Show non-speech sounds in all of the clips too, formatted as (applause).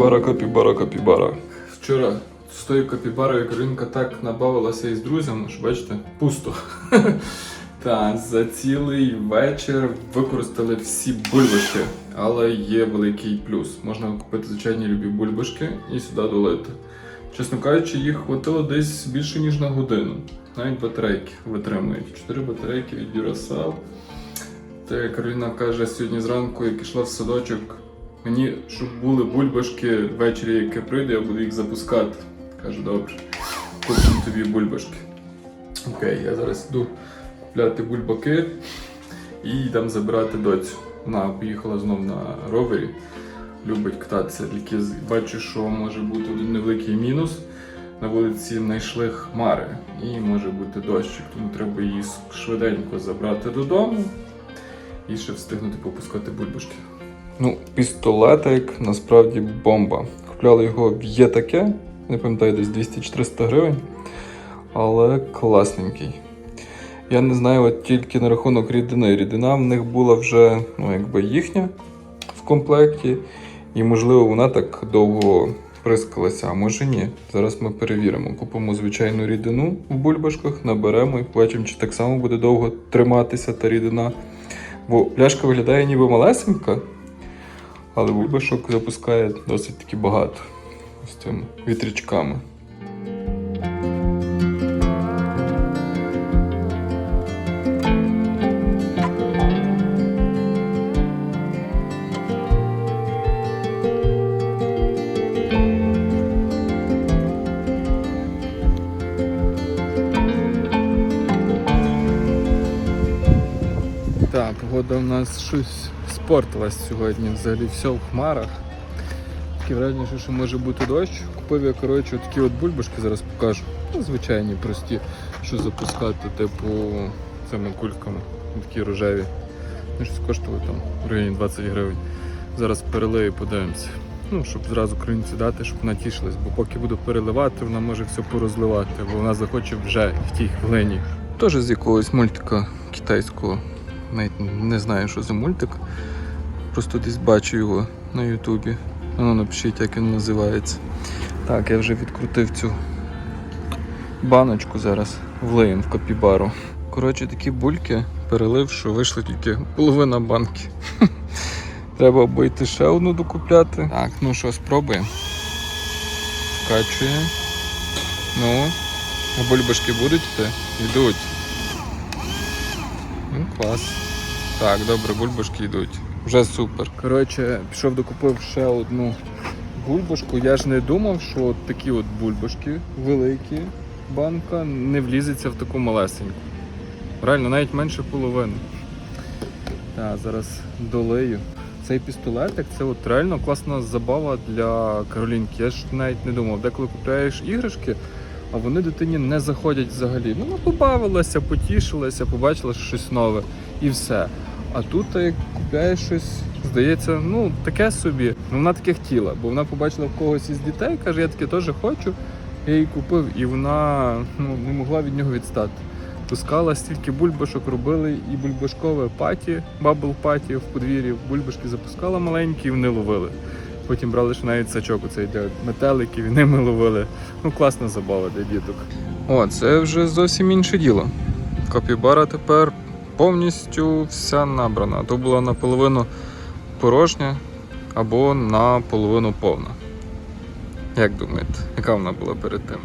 Капібара, капібара, капібара. Вчора з тою капібарою Каринка так набавилася із друзями, що бачите, пусто. (laughs) Та за цілий вечір використали всі бульбашки, але є великий плюс. Можна купити звичайні любі бульбашки і сюди долити. Чесно кажучи, їх хватило десь більше ніж на годину. Навіть батарейки витримують. Чотири батарейки від Duracell. Та Кароліна каже сьогодні зранку, як йшла в садочок, мені, щоб були бульбашки ввечері, як я прийду, я буду їх запускати. Каже, добре, купимо тобі бульбашки. Окей, я зараз йду купляти бульбаки і йдемо забирати доцю. Вона поїхала знов на ровері, любить кататися. Тільки бачу, що може бути один невеликий мінус. На вулиці знайшли хмари і може бути дощик, тому треба її швиденько забрати додому і ще встигнути попускати бульбашки. Ну, пістолетик насправді бомба. Купляли його в є таке, не пам'ятаю, десь 200-300 гривень, але класненький. Я не знаю от тільки на рахунок рідини. Рідина в них була вже ну, якби їхня в комплекті, і можливо вона так довго прискалася, а може ні. Зараз ми перевіримо. Купимо звичайну рідину в бульбашках, наберемо і побачимо, чи так само буде довго триматися та рідина. Бо пляшка виглядає ніби малесенька, але бульбашок запускає досить таки багато з цими вітрячками. Так, погода у нас щось спортилась сьогодні. Взагалі все в хмарах. Таке враження, що може бути дощ. Купив я, коротше, такі от бульбашки, зараз покажу. Ну, звичайні, прості, що запускати, типу, цими кульками. Такі рожеві. Вони щось коштували там в районі 20 гривень. Зараз перелию, подивимося. Ну, щоб зразу країнці дати, щоб вона тішилась, бо поки буду переливати, вона може все порозливати, бо вона захоче вже в тій хвилині. Теж з якогось мультика китайського. Навіть не знаю, що за мультик. Просто десь бачу його на Ютубі. Ну, напишіть, як він називається. Так, я вже відкрутив цю баночку зараз. Влиєм в капібару. Коротше, такі бульки перелив, що вийшла тільки половина банки. (laughs) Треба або йти ще одну докупляти. Так, ну що, спробуємо. Вкачуємо. Ну, а бульбашки будуть йти? Йдуть. Ну, клас. Так, добре, бульбашки йдуть. Вже супер. Коротше, пішов докупив ще одну бульбашку. Я ж не думав, що от такі от бульбашки великі, банка, не влізеться в таку малесеньку. Реально, навіть менше половини. Так, зараз долею. Цей пістолетик це от реально класна забава для Каролінки. Я ж навіть не думав, деколи купляєш іграшки, а вони дитині не заходять взагалі. Ну, побавилася, потішилася, побачила щось нове і все. А тут як купляєш щось, здається, ну таке собі. Ну вона таке хотіла, бо вона побачила в когось із дітей, каже, я таке теж хочу. Я її купив, і вона ну, не могла від нього відстати. Пускала стільки бульбашок, робили і бульбашкове паті, бабл паті в подвір'ї, бульбашки запускала маленькі і вони ловили. Потім брали ще навіть сачок оцей для метеликів і ними ловили. Ну, класна забава для діток. О, це вже зовсім інше діло. Капібара тепер повністю вся набрана. А то була наполовину порожня або наполовину повна. Як думаєте, яка вона була перед тим?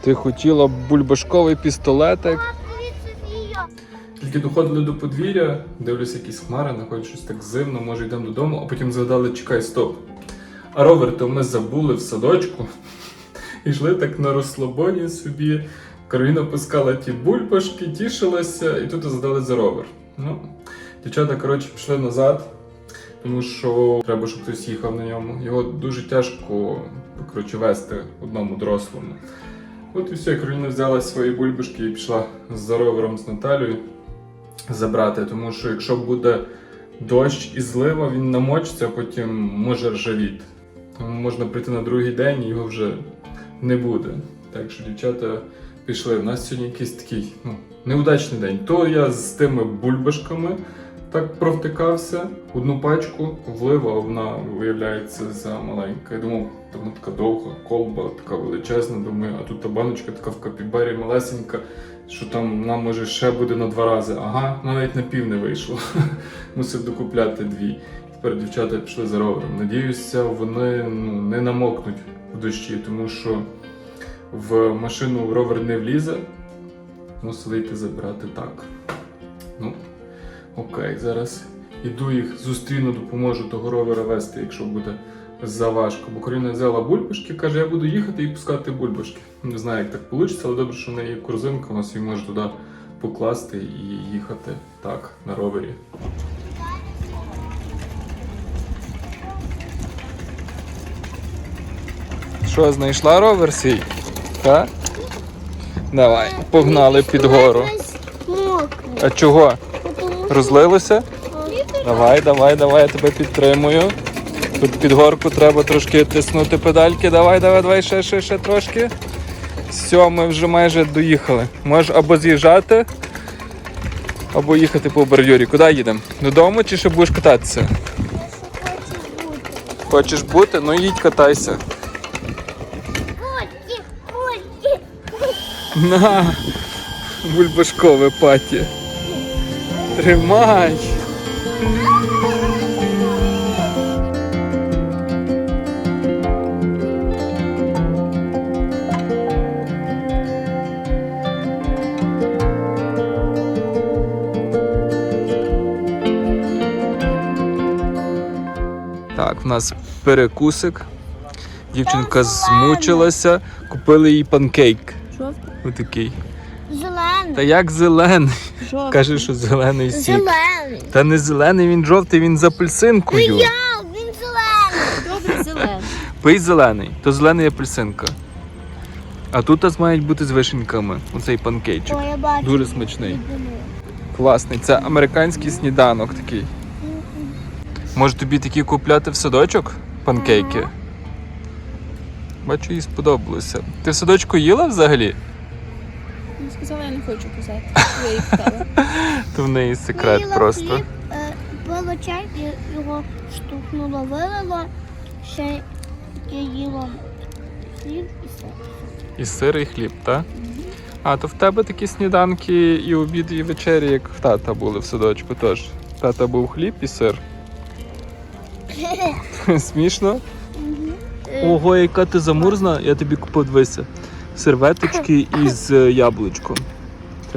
Ти хотіла бульбашковий пістолетик. Тільки доходили до подвір'я, дивлюся якісь хмари, знаходять щось так зимно, може йдемо додому, а потім згадали, чекай, стоп. А ровер то ми забули в садочку. І (laughs) йшли так на розслабоні собі. Кароліна пускала ті бульбашки, тішилася, і тут згадали за ровер. Ну, дівчата, коротше, пішли назад, тому що треба, щоб хтось їхав на ньому. Його дуже тяжко коротше, вести одному дорослому. От і все, Кароліна взяла свої бульбашки і пішла за ровером з Наталією забрати, тому що якщо буде дощ і злива, він намочиться, а потім може ржавіти. Тому можна прийти на другий день і його вже не буде. Так що дівчата пішли. У нас сьогодні якийсь такий ну, неудачний день. То я з тими бульбашками так провтикався, одну пачку влив, а вона виявляється за маленька. Я думав, вона така довга, колба, така величезна, думаю, а тут та баночка така в капібарі малесенька, що там вона може ще буде на два рази. Ага, навіть на пів не вийшло. (laughs) Мусив докупляти дві. Тепер дівчата пішли за ровером. Надіюся, вони ну, не намокнуть в дощі, тому що в машину ровер не влізе. Мусили йти забирати так. Ну, окей, зараз іду їх зустріну, допоможу того ровера вести, якщо буде заважко. Бо Коріна взяла бульбашки, каже, я буду їхати і пускати бульбашки. Не знаю, як так вийде, але добре, що в неї є корзинка, вона собі може туди покласти і їхати так на ровері. Що, знайшла ровер свій? Так? Давай, погнали під гору. А чого? Розлилося? Давай, давай, давай, я тебе підтримую. Тут під горку треба трошки тиснути педальки. Давай, давай, давай, ще, ще, ще трошки. Все, ми вже майже доїхали. Можеш або з'їжджати, або їхати по бордюрі. Куди їдемо? Додому чи ще будеш кататися? Хочеш бути? Ну їдь катайся. На, бульбашкове паті. Тримай. Так, в нас перекусик. Дівчинка змучилася, купили їй панкейк. Жовтий. Отакий. Та як зелений? Жовтий. Каже, що зелений сік. Зелений. Та не зелений, він жовтий, він з апельсинкою. Я, він зелений. Добре, зелений. Пий зелений, то зелений апельсинка. А тут у нас мають бути з вишеньками. Оцей панкейчик. О, я бачу. Дуже смачний. Класний. Це американський сніданок такий. Може тобі такі купляти в садочок? Панкейки? Ага. Бачу, їй сподобалося. Ти в садочку їла взагалі? Не хочу казати. (laughs) Я її питала. То в неї секрет Їла просто. Хліб, е, пила чай, і його штовхнула, вилила. Ще я їла хліб і все. І сир, і хліб, так? А, то в тебе такі сніданки і обід, і вечері, як в тата були в садочку теж. В Тата був хліб і сир. (laughs) Смішно? Ого, яка ти замурзна, я тобі купив дивися. Серветочки (laughs) із е, яблучком.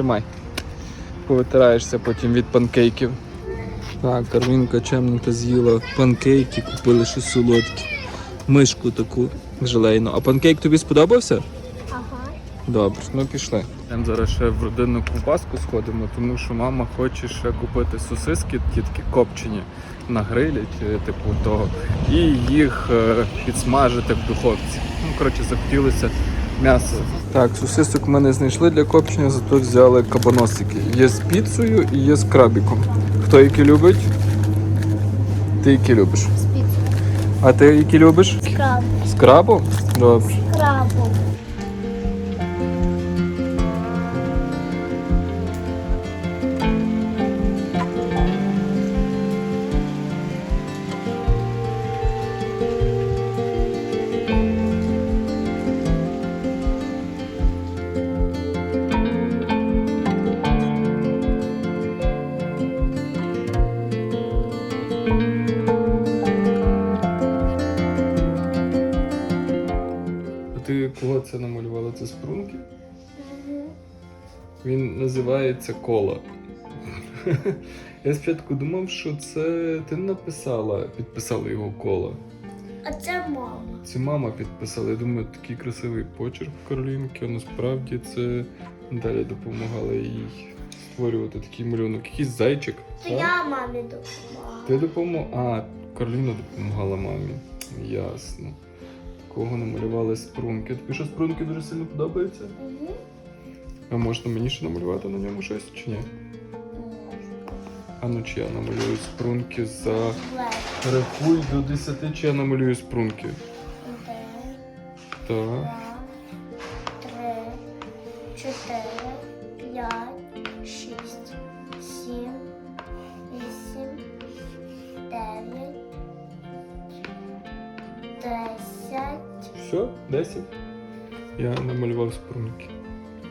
Тримай. Повитираєшся потім від панкейків. Так, Карвінка чемненько з'їла панкейки, купили щось солодке. Мишку таку желейну. А панкейк тобі сподобався? Ага. Добре, ну пішли. Йдемо зараз ще в родинну ковбаску сходимо, тому що мама хоче ще купити сосиски, ті такі копчені на грилі чи типу того, і їх е, підсмажити в духовці. Ну, коротше, захотілося м'ясо. Так, сосисок ми не знайшли для копчення, зато взяли кабаносики. Є з піцею і є з крабіком. Хто які любить? Ти які любиш? З піцею. А ти які любиш? З крабом. З крабом? Добре. З крабом. Він називається кола. (laughs) Я спочатку думав, що це ти написала, підписала його кола. А це мама. Це мама підписала. Я думаю, такий красивий почерк Каролінки. А насправді це Наталя допомагала їй створювати такий малюнок. Якийсь зайчик. Це так? я мамі допомагала. Ти допомог. А, Кароліна допомагала мамі. Ясно. Такого намалювали спрунки. Тобі що спрунки дуже сильно подобаються? Мгм. А можна мені ще намалювати на ньому щось чи ні? А ну чи я намалюю спрунки за. Рахуй до 10 чи я намалюю спрунки. Так. Два, три, чотири, п'ять, шість, сім, вісім, дев'ять, десять. Все, десять. Я намалював спрунки.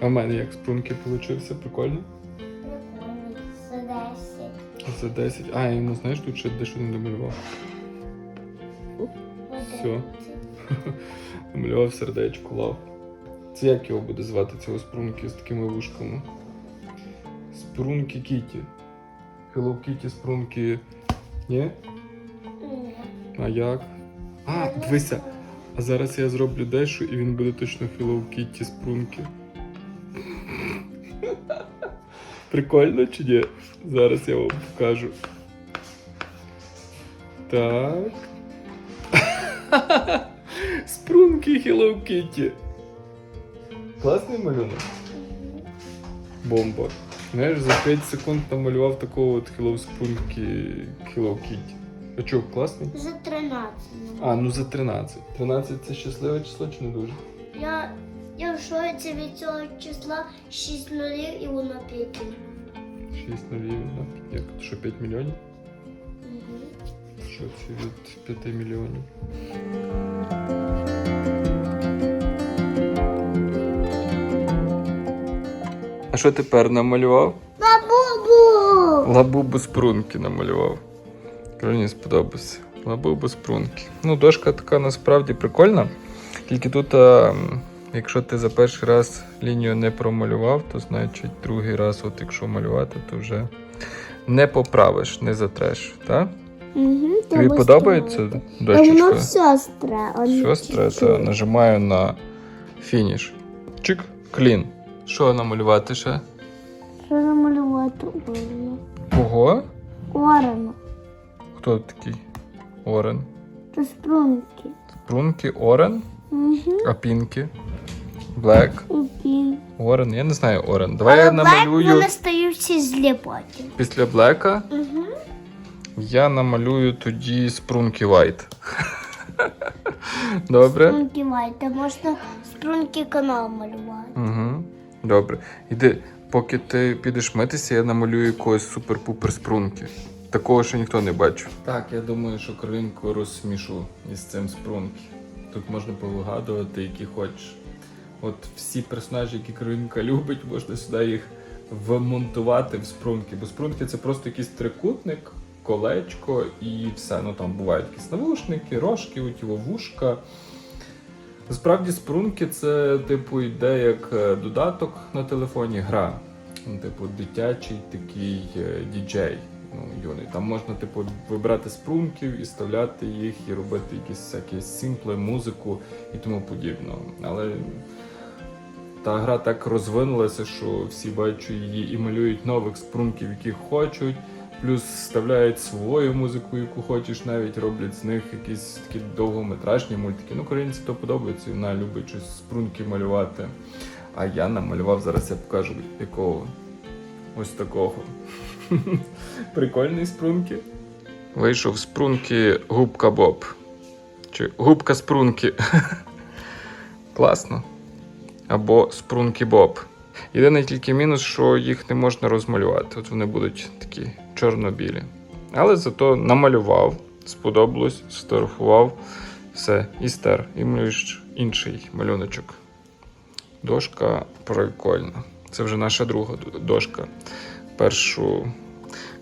А в мене як спрунки получився, прикольно. Прикольний. За десять. За 10. А, я ну знаєш, тут ще дещо не домалював. Все. (laughs) Намалював сердечко, лав. Це як його буде звати, цього спрунки з такими вушками? Спрунки Кіті. Hello Kitty спрунки. Ні? Ні. А як? А, дивися. А зараз я зроблю дещо і він буде точно Hello Kitty спрунки. Прикольно чи ні? Зараз я вам покажу. Так. (laughs) Спрунки Hello Kitty. Класний малюнок. Бомба. Знаєш, за 5 секунд намалював такого от Hello Спрунки Hello Kitty. А чого, класний? За тринадцять. А, ну за 13. 13 це щасливе число чи не дуже? Я, я в шоці від цього числа 6 нулів і воно 5. 6 нулів, ну, як що 5 мільйонів? Угу. Що це від 5 мільйонів? А що тепер намалював? Бабубу! Лабубу спрунки намалював. Мені сподобався. Лабубу спрунки. Ну, дошка така насправді прикольна. Тільки тут, а, м, якщо ти за перший раз лінію не промалював, то значить другий раз, от якщо малювати, то вже не поправиш, не затреш. Так? Угу, Тобі подобається Воно дощечка? все стре. а не то нажимаю на фініш. Чик, клін. Що намалювати ще? Що намалювати Орена? Кого? Орена. Хто такий? Орен. Це спрунки. Спрунки Орен, Угу. а Пінкі. Блек. Окей. Орен. Я не знаю Орен. Давай я намалюю Вони стають всі злі потім. після Блека. Угу. Я намалюю тоді Спрунки Вайт. (laughs) Добре? Спрунки вайте. Можна спрунки канал малювати. Угу. Добре. Іди, поки ти підеш митися, я намалюю якогось супер-пупер спрунки. Такого ще ніхто не бачив. Так, я думаю, що Каролінку розсмішу із цим спрунки. Тут можна повигадувати, які хочеш. От всі персонажі, які Каролінка любить, можна сюди їх вмонтувати в спрунки. Бо спрунки це просто якийсь трикутник, колечко і все. Ну там бувають якісь навушники, рожки, оті вушка. Насправді спрунки це, типу, йде як е, додаток на телефоні, гра. Ну, типу, дитячий такий е, діджей. Ну, юний. Там можна, типу, вибирати спрунків і вставляти їх, і робити якісь всякі симпли, музику і тому подібне. Але та гра так розвинулася, що всі бачу її і малюють нових спрунків, яких хочуть. Плюс вставляють свою музику, яку хочеш, навіть роблять з них якісь такі довгометражні мультики. Ну, корейці то подобається, вона любить щось спрунки малювати. А я намалював, зараз я покажу якого. Ось такого. (laughs) Прикольний спрунки. Вийшов спрунки губка Боб. Чи губка спрунки. (laughs) Класно. Або спрунки Боб. Єдиний тільки мінус, що їх не можна розмалювати. От вони будуть такі чорно-білі. Але зато намалював, сподобалось, сфотографував, все, і стер. І малюєш інший малюночок. Дошка прикольна. Це вже наша друга дошка. Першу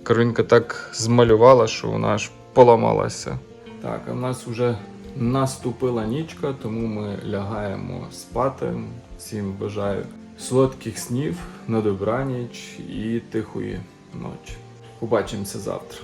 Каролінка так змалювала, що вона аж поламалася. Так, а в нас вже наступила нічка, тому ми лягаємо спати. Всім бажаю солодких снів, на добраніч і тихої ночі. Побачимося завтра.